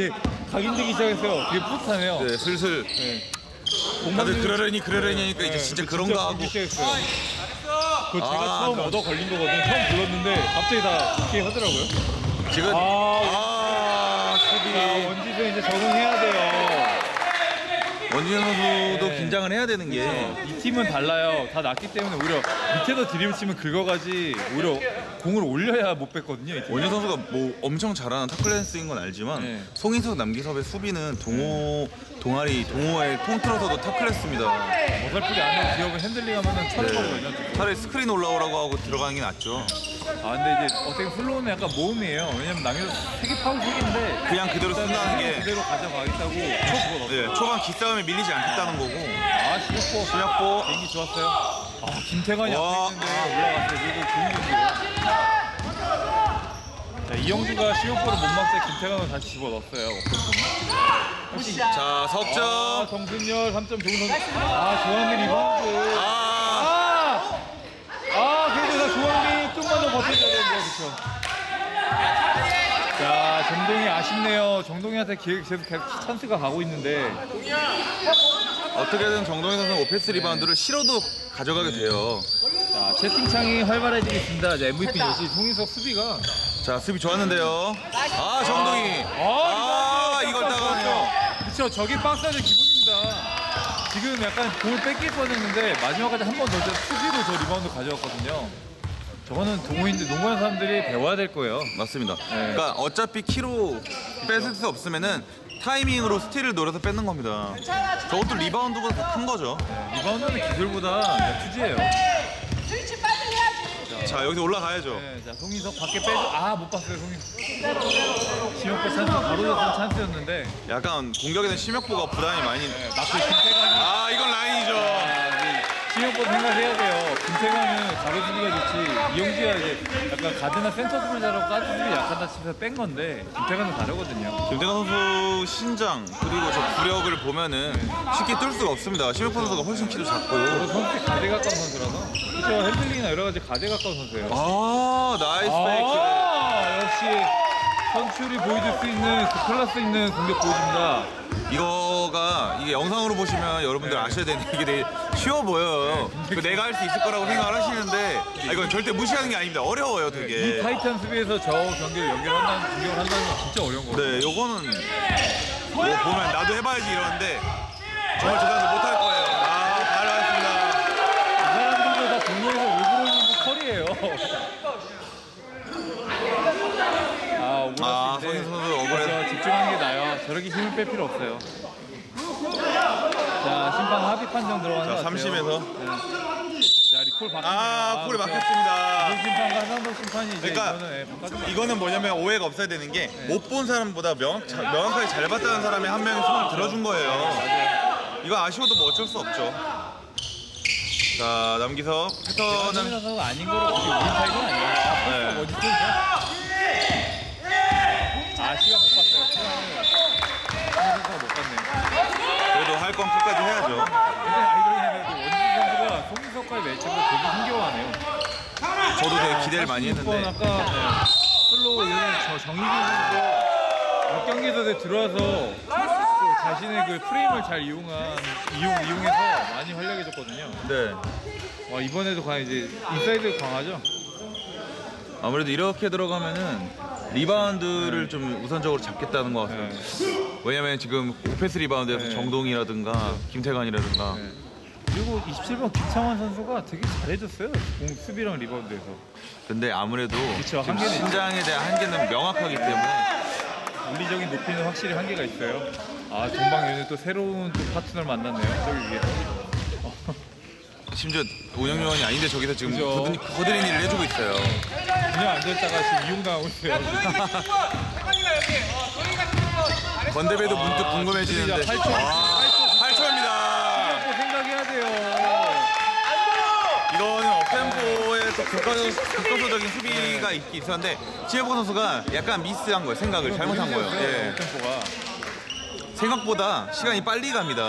이제 각인되기 시작했어요. 되게 뿌듯하네요. 네, 슬슬 네. 다들 그러려니 그러려니 하니까 이제 네, 진짜 그런가 하고. 그거 제가 아, 처음 그럼. 얻어 걸린 거거든요. 처음 불렀는데 갑자기 다 오케이 하더라고요. 지금 아, 아 자, 수비 원지도 이제 적응해야 돼요. 원진영 선수도 네. 긴장을 해야 되는 게 이 팀은 달라요. 다 낮기 때문에 오히려 밑에서 드리블 치면 긁어가지 오히려 공을 올려야 못 뺐거든요. 이 팀. 원진 선수가 뭐 엄청 잘하는 타클랜스인 건 알지만 네. 송인석 남기섭의 수비는 동호 동아리 동호회 통틀어서도 탑클래스입니다. 어설프게 안에 기업을 핸들링하면 쳐내거든요. 네. 차라리 스크린 올라오라고 하고 들어가는 게 낫죠. 아 근데 이제 어떻게 플로우는 약간 모험이에요. 왜냐면 남겨서 세개 파울 세개인데 그냥 그대로 쓴다는 게 그대로 가져가겠다고 초 네, 초반 기싸움에 밀리지 않겠다는 거고 아 시력보 신약보 개인기 좋았어요. 아 김태관이 와. 앞에 있는데 올라갔어요. 그리고 경기예요. 자, 이영주가 시력보를 못 막자 김태관을 다시 집어 넣었어요. 역시 자 아, 석점 정승열 3점 좋은 선수. 아 조한민 리바운드. 아 아! 아, 그래도 나 조한민 좀만 더 버텨줘야 되는데, 그쵸? 자, 정동이 아쉽네요. 정동이한테 기회 계속 계속 찬스가 가고 있는데. 어떻게든 정동희 선수 오페스 리바운드를 실어도 가져가게 돼요. 자, 채팅창이 활발해지겠습니다. 이제 MVP 역시 송인석 수비가. 자 수비 좋았는데요. 아 정동희. 아, 아 이걸 따가요. 그쵸, 저게 박스의 기본입니다. 지금 약간 볼 뺏길 뻔했는데 마지막까지 한 번더 수비로 저 리바운드 가져왔거든요. 저거는 동호인들, 농구하는 사람들이 배워야 될 거예요. 맞습니다. 네. 그러니까 어차피 키로 뺏을 수 없으면은 타이밍으로 스틸을 노려서 뺏는 겁니다. 저것도 리바운드보다 더 큰 거죠. 리바운드는 기술보다 투지예요. 자 여기서 올라가야죠. 네, 자 송인석 밖에 빼줘. 아 못 봤어요 송인석. 심혁배 찬스 바로 줬던 찬스였는데 약간 공격에는 심혁보가 부담이 많이. 네, 마크 김태관이 아 이건 라인이죠. 심혁보 생각해야 돼요. 김태관은 가로 수비가 좋지. 이영주가 이제 약간 가드나 센터 수비 잘하고 가드 수비 약하다 싶어서 뺀 건데 김태관은 다르거든요. 김태관 선수 신장 그리고 저 구력을 보면은 쉽게 뚫을 수가 없습니다. 심혁보 선수가 훨씬 키도 작고. 그리고 선수 가드 가까운 선수라서 그렇죠 핸들링이나 여러 가지 가드 가까운 선수예요. 아 나이스 페이크. 아, 역시 선출이 보여줄 수 있는 그 클래스 있는 공격 보여줍니다. 이거 가 이게 영상으로 보시면 여러분들 네. 아셔야 되는 게 되게 쉬워 보여요. 그 내가 할 수 있을 거라고 생각을 하시는데 아, 이건 절대 무시하는 게 아닙니다. 어려워요, 이 되게. 타이탄 수비에서 저 경기를 연결한다는 공격을 한다는 건 진짜 어려운 거예요. 네, 요거는 뭐 보면 나도 해봐야지 이러는데 정말 저 사람들 못할 거예요. 아, 잘하셨습니다. 이 사람들도 다 동료에서 울고 있는 거 컬이에요. 아, 아, 오버라스인데 손인 선수 억울해. 그렇죠. 집중하는 게 나아요. 저렇게 힘을 뺄 필요 없어요. 판정 들어가는 자, 것 같아요. 삼심에서. 네. 자, 리콜 바뀌네요. 아, 콜이 그렇죠. 바뀌었습니다. 이동 심판과 한상덕 심판이 이제 그러니까 이거는 예, 이거는 뭐냐면 오해가 없어야 되는 게 못 본 사람보다 명확, 자- 명확하게 잘 봤다는 사람이 한 명이 손을 들어준 거예요. 이거 아쉬워도 뭐 어쩔 수 없죠. 자, 남기석 패턴은 선수가 아닌 거로 우리 우리 타입은 아니에요. 네. 어디 있죠? 아 시간 못 봤어 봤네요. 그래도 할건 끝까지 해야죠. 근데 아이들이 원진 선수가 송민석과의 매치업을 되게 힘겨워하네요. 저도 되게 기대를 많이 46번 했는데 아까 네. 슬로우 이런 저 정희진 선수가 각 경기에서 들어와서 또 자신의 그 프레임을 잘 이용한 이용 이용해서 많이 활약해줬거든요. 네. 와 이번에도 과연 이제 인사이드 강하죠? 아무래도 이렇게 들어가면은 리바운드를 좀 우선적으로 잡겠다는 것 같아요. 네. 왜냐면 지금 오페스 리바운드에서 네. 정동이라든가 김태관이라든가 네. 그리고 27번 김창환 선수가 되게 잘해줬어요. 공 수비랑 리바운드에서. 근데 아무래도 그쵸, 지금 한계는 신장에 대한 한계는 명확하기 때문에 물리적인 높이는 확실히 한계가 있어요. 아 동방연이 또 새로운 또 파트너를 만났네요. 저기 위에. 심지어 운영요원이 아닌데 저기서 지금 그죠. 거드린 일을 해주고 있어요. 그냥 앉아있다가 지금 이용당하고 있어요. 건대배도 문득 궁금해지는데 진짜 8초. 아, 8초입니다. 또 생각해야 돼요. 이거는 업템포의 또 교과서적인 수비가 있, 있었는데 지혜보 선수가 약간 미스한 거예요. 생각을 잘못한 거예요. 예. 템포가. 생각보다 시간이 빨리 갑니다.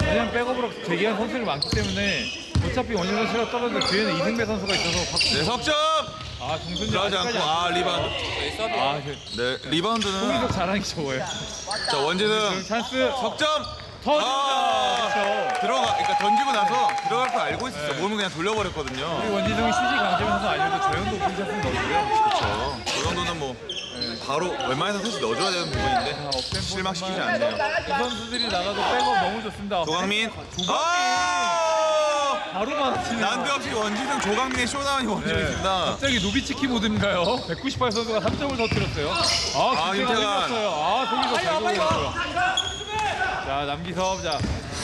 그냥 백업으로 대기한 선수들이 많기 때문에 어차피 원희 선수가 떨어져 뒤에는 이승배 선수가 있어서 확. 네, 석점! 아아 정선이 들어가지 않고 아 리바운드. 아 그, 네 리바운드는 송이석 자랑이 좋아요. 자 원진은 찬스 석점. 더 아, 그렇죠. 들어가 그러니까 던지고 나서 들어갈 걸 알고 있었죠. 네. 몸을 그냥 돌려버렸거든요. 우리 원진성이 슈지 강재민 선수 아니어도 저 정도 오픈샷은 넣고요. 그렇죠. 그 정도는 뭐 바로 웬만해서 사실 넣어줘야 되는 부분인데 실망시키지 않네요. 이 선수들이 나가도 백업 너무 좋습니다. 조강민. 아! 바로 맞히는. 난데없이 원진승 조강민의 쇼다운이 원지고 네. 갑자기 노비치키 모드인가요? 198 선수가 3점을 터뜨렸어요. 아, 아, 김태가 김태관. 생겼어요. 아, 송이석 잘 보였어요. 자, 남기섭. 자,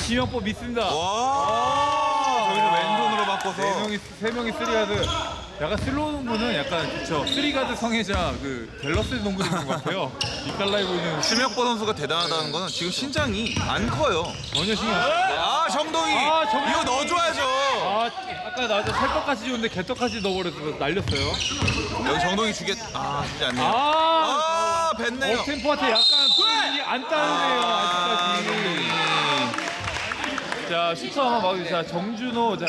심영법 믿습니다. 와! 저기서 왼손으로 바꿔서 네 명이 세 명이 쓰리가드. 약간 슬로우 농구는 약간 그쵸 쓰리가드 성애자 그 갤러스 농구 되는 것 같아요. 이깔라이 보이는 심혁보 선수가 대단하다는 거는 지금 신장이 안 커요. 전혀 신경 안 써요. 아 정동희 아, 정동희. 이거 넣어줘야죠. 아, 아까 나한테 살떡같이 줬는데 개떡같이 넣어버려서 날렸어요. 여기 정동희 주겠 아 쉽지 않네요. 아, 아 뱉네요. 어, 템포한테 약간 포인이 안 따르네요, 아직까지. 자, 슈터 한번 막으자. 정준호, 자,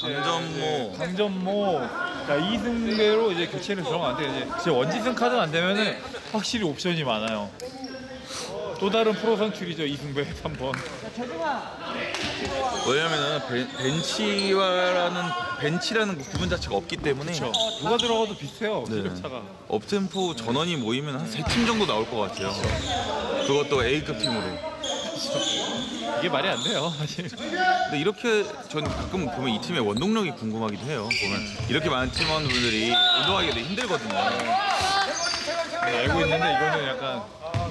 강, 강전모. 네, 강전모. 자, 이승배로 이제 교체를 들어가는데, 이제 진짜 원지승 카드가 안 되면은 확실히 옵션이 많아요. 또 다른 프로 선출이죠, 이승배 3번. 왜냐면은 벤- 벤치와라는 벤치라는 그 구분 자체가 없기 때문에. 누가 들어가도 비슷해요, 네. 실력차가. 업템포 전원이 모이면 한 세 팀 정도 나올 것 같아요. 그것도 A급 팀으로. 이게 말이 안 돼요, 사실. 근데 이렇게 전 가끔 보면 이 팀의 원동력이 궁금하기도 해요. 보면 이렇게 많은 팀원분들이 운동하기가 되게 힘들거든요. 알고 있는데 이거는 약간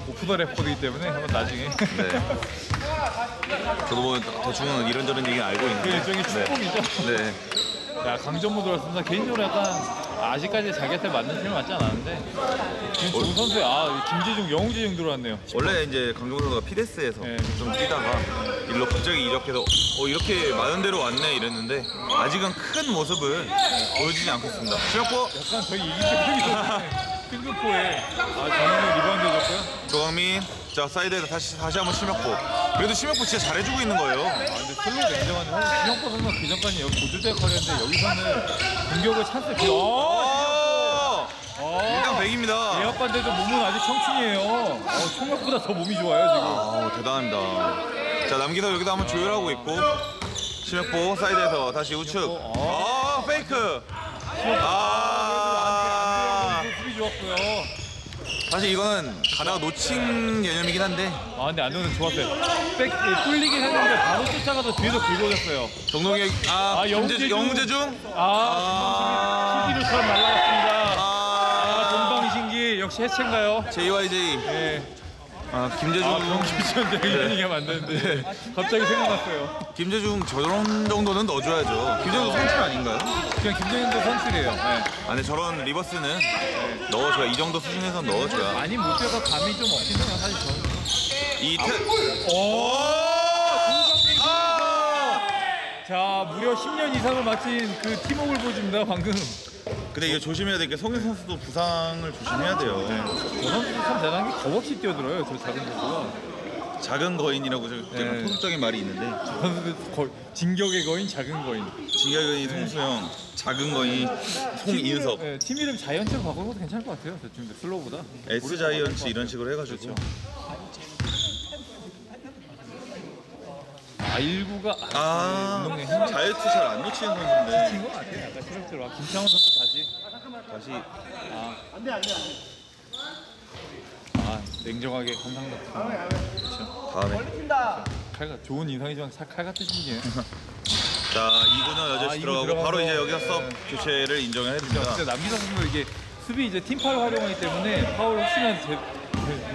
오프 더 레퍼드이기 때문에 한번 나중에 네. 저도 뭐 대충은 이런저런 얘기 알고 그 있는데. 일종의 축복이죠. 네. 네. 야 강전모 들어왔습니다. 개인적으로 약간 아직까지 자기한테 맞는 팀을 맞지 않았는데 좋은 선수야. 아 김재중, 영웅재중 들어왔네요. 원래 이제 강정호 선수가 피데스에서 네. 좀 뛰다가 일로 갑자기 이적해서 어 이렇게 많은 데로 왔네 이랬는데 아직은 큰 모습을 보여주지 않고 있습니다. 시혁보 약간 저희 때 핑크포에 핑크포에 아 정훈이 리바운드 해줬고요. 조강민 자 사이드에서 다시 다시 한번 심혁보 그래도 심혁보 진짜 잘해주고 있는 거예요. 아 근데 슬로우 냉정한데 사실 김영포 선수가 그 전까지 여기 고조대 역할이었는데 여기서는 공격을 찬스 비. 어! 오! 일당 100입니다. 대합반대도 몸은 아직 청춘이에요. 어, 총각보다 더 몸이 좋아요 지금. 아 대단합니다. 자 남기서 여기도 한번 조율하고 있고 심혁보 사이드에서 다시 우측. 아 페이크. 아 수비 좋았고요. 사실 이거는 가다가 놓친 개념이긴 한데 아 근데 안정은 좋았어요. 백 예, 뚫리긴 했는데 바로 쫓아가서 뒤에서 긁어졌어요. 정동혁 아, 아, 영재중 영재중. 영재중 아, 신기루처럼 날라갔습니다. 아, 아 동방신기 역시 해체인가요? JYJ 네. 아 김재중 아, 하면 안 되는데 갑자기 생각났어요. 김재중 저런 정도는 넣어줘야죠. 김재중 선출 아닌가요? 그냥 김정현도 선출이에요. 네. 아 근데 저런 리버스는 넣어줘야 이 정도 수준에서 넣어줘야 많이 못 뛰어서 감이 좀 없긴 해요. 사실 저는. 이 태... 오! 동방신 아! 자, 무려 10년 이상을 마친 그 팀워크를 보여줍니다, 방금. 근데 이거 조심해야 될 게 성인 선수도 부상을 조심해야 돼요. 저 선수도 참 대단한 게 겁없이 뛰어들어요, 저 작은 선수가. 작은 거인이라고 저 네. 토속적인 말이 있는데 저 선수도 거, 진격의 거인, 작은 거인. 진격이 송수영, 작은 거인 송인석, 네, 팀 이름 자이언트로 바꾸는 것도 괜찮을 것 같아요. 저 지금 슬로우보다. S 자이언츠 이런 식으로 해가지고 그렇죠. 1구가 아 자유투 잘 안 놓치는 선수인데 친것 같아요. 약간 실력적으로. 아, 김창원 선수 다시. 다시 아. 아, 냉정하게 감상 같은. 그렇죠. 다음에 칼가 좋은 인상이지만 사- 칼 같으신 분이에요. 자 2구는 여전히 아, 이구 들어가고 들어가서, 바로 이제 여기서 서 네. 교체를 인정을 해줍니다. 진짜 남기석 선수 이게 수비 이제 팀파울 활용하기 때문에 파울 혹시나 제,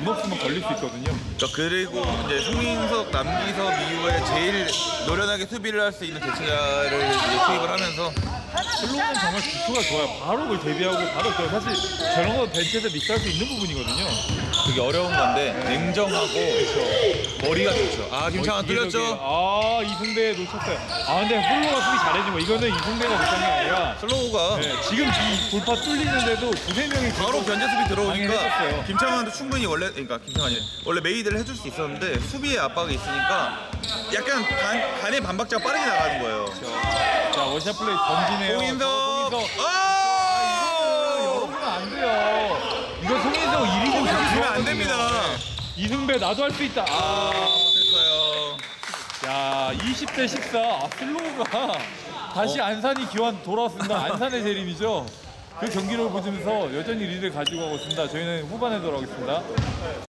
운 없으면 걸릴 수 있거든요. 자, 그리고 이제 송인석, 남기석 이후에 제일 노련하게 수비를 할 수 있는 대체자를 투입을 하면서 슬로우는 정말 기초가 좋아요. 바로 그걸 대비하고 바로 저 사실 저런 거 벤치에서 믹스할 수 있는 부분이거든요. 그게 어려운 건데 냉정하고 머리가 좋죠. 아 김창완 뚫렸죠? 아 이승배 놓쳤어요. 아 근데 슬로우가 수비 잘해준 거 이거는 이승배가 못한 게 아니라 슬로우가 네, 지금 이 돌파 뚫리는데도 두세 명이 바로 변제 수비 들어오니까. 김창완도 충분히 원래 그러니까 김창완이 원래 메이드를 해줄 수 있었는데 수비의 압박이 있으니까 약간 간, 간의 반박자가 빠르게 나가는 거예요. 자 원샷 플레이 던지네요. 송인석, 송인석. 아! 하세요. 이거 송인성 1위 좀 주면 안 됩니다. 이승배 나도 할 수 있다. 아, 됐어요. 야 20대 14. 아, 슬로우가 다시 안산이 기환 돌아왔습니다. 안산의 재림이죠. 그 경기를 보시면서 여전히 리드를 가지고 가고 있습니다. 저희는 후반에 돌아오겠습니다.